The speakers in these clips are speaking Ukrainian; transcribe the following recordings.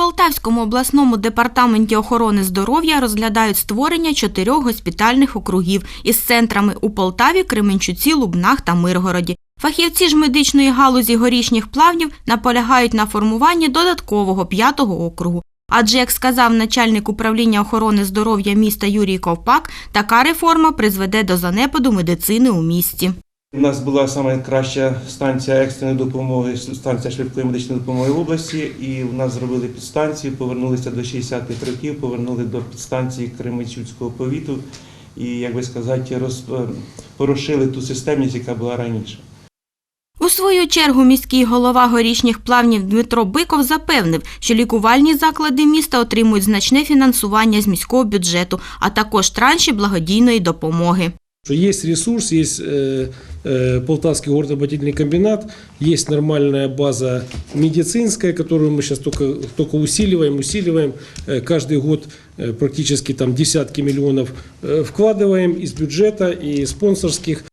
Полтавському обласному департаменті охорони здоров'я розглядають створення чотирьох госпітальних округів із центрами у Полтаві, Кременчуці, Лубнах та Миргороді. Фахівці ж медичної галузі горішніх плавнів наполягають на формуванні додаткового п'ятого округу. Адже, як сказав начальник управління охорони здоров'я міста Юрій Ковпак, така реформа призведе до занепаду медицини у місті. У нас була найкраща станція екстреної допомоги, станція швидкої медичної допомоги в області, і в нас зробили підстанцію, повернулися до 60-х років, повернули до підстанції Кременчуцького повіту і, як би сказати, роз, е, ту системність, яка була раніше. У свою чергу міський голова горішніх плавнів Дмитро Биков запевнив, що лікувальні заклади міста отримують значне фінансування з міського бюджету, а також транші благодійної допомоги. Есть ресурс, есть э, э, Полтавский горно-обогатительный комбинат, есть нормальная база медицинская, которую мы сейчас только, только усиливаем, усиливаем. Э, каждый год э, практически там десятки миллионов э, вкладываем из бюджета и спонсорских.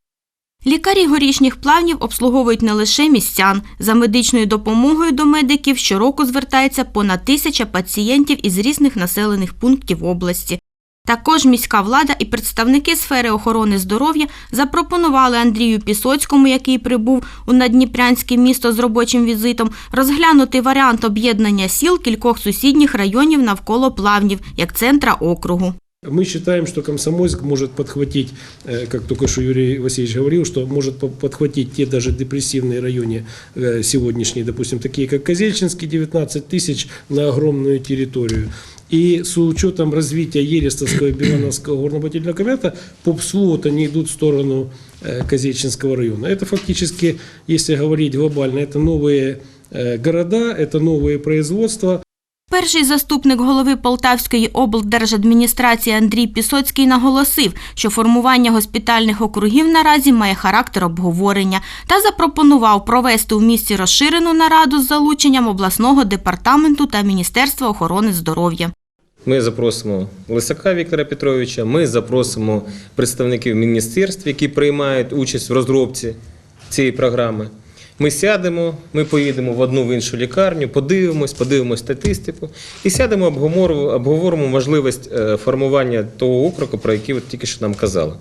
Лікарі горішніх плавнів обслуговують не лише містян. За медичною допомогою до медиків щороку звертається понад тисяча пацієнтів із різних населених пунктів області. Також міська влада і представники сфери охорони здоров'я запропонували Андрію Пісоцькому, який прибув у Надніпрянське місто з робочим візитом, розглянути варіант об'єднання сіл кількох сусідніх районів навколо плавнів як центра округу. Мы считаем, что Комсомольск может подхватить, э, как только что Юрий Васильевич говорил, что может по- подхватить те даже депрессивные районы э, сегодняшние, допустим, такие как Козельчинский, 19 тысяч на огромную территорию. И с учетом развития Ерестовского и Билановского горно-обогатительного комбината по ПСУ вот они идут в сторону э, Козельчинского района. Это фактически, если говорить глобально, это новые э, города, это новые производства, Перший заступник голови Полтавської облдержадміністрації Андрій Пісоцький наголосив, що формування госпітальних округів наразі має характер обговорення та запропонував провести у місті розширену нараду з залученням обласного департаменту та Міністерства охорони здоров'я. Ми запросимо Лисака Віктора Петровича, ми запросимо представників міністерств, які приймають участь в розробці цієї програми. Ми сядемо, ми поїдемо в одну в іншу лікарню, подивимось, подивимось статистику і сядемо, обговоримо, можливість е, формування того округу, про який ви тільки що нам казали.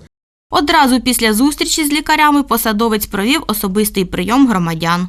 Одразу після зустрічі з лікарями посадовець провів особистий прийом громадян.